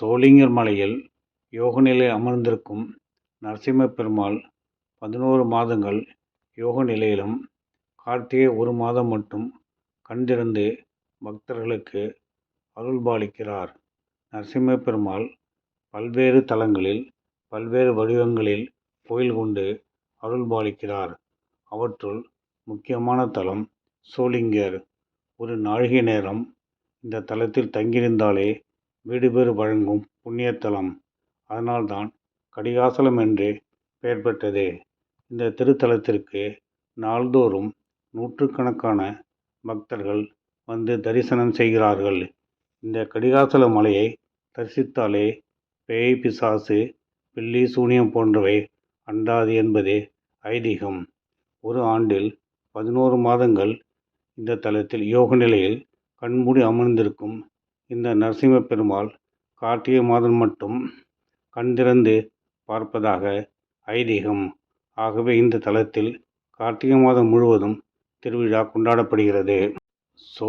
சோளிங்கர் மலையில் யோக நிலையில் அமர்ந்திருக்கும் நரசிம்ம பெருமாள் பதினோரு மாதங்கள் யோக நிலையிலும் கார்த்திகை ஒரு மாதம் மட்டும் கண் திறந்து பக்தர்களுக்கு அருள்பாலிக்கிறார் நரசிம்ம பெருமாள் பல்வேறு தலங்களில் பல்வேறு வடிவங்களில் கோயில் கொண்டு அருள்பாலிக்கிறார் அவற்றுள் முக்கியமான தலம் சோளிங்கர். ஒரு நாழிகை நேரம் இந்த தலத்தில் தங்கியிருந்தாலே வீடுபேறு வழங்கும் புண்ணியத்தலம். அதனால்தான் கடிகாசலம் என்று பெயர் பெற்றது. இந்த திருத்தலத்திற்கு நாள்தோறும் நூற்றுக்கணக்கான பக்தர்கள் வந்து தரிசனம் செய்கிறார்கள். இந்த கடிகாசல மலையை தரிசித்தாலே பேய் பிசாசு பில்லி சூனியம் போன்றவை அண்டாது என்பதே ஐதீகம். ஒரு ஆண்டில் பதினோரு மாதங்கள் இந்த தலத்தில் யோக நிலையில் கண்மூடி அமர்ந்திருக்கும் இந்த நரசிம்ம பெருமாள் கார்த்திகை மாதம் மட்டும் கண் திறந்து பார்ப்பதாக ஐதீகம். ஆகவே இந்த தலத்தில் கார்த்திகை மாதம் முழுவதும் திருவிழா கொண்டாடப்படுகிறது. சோ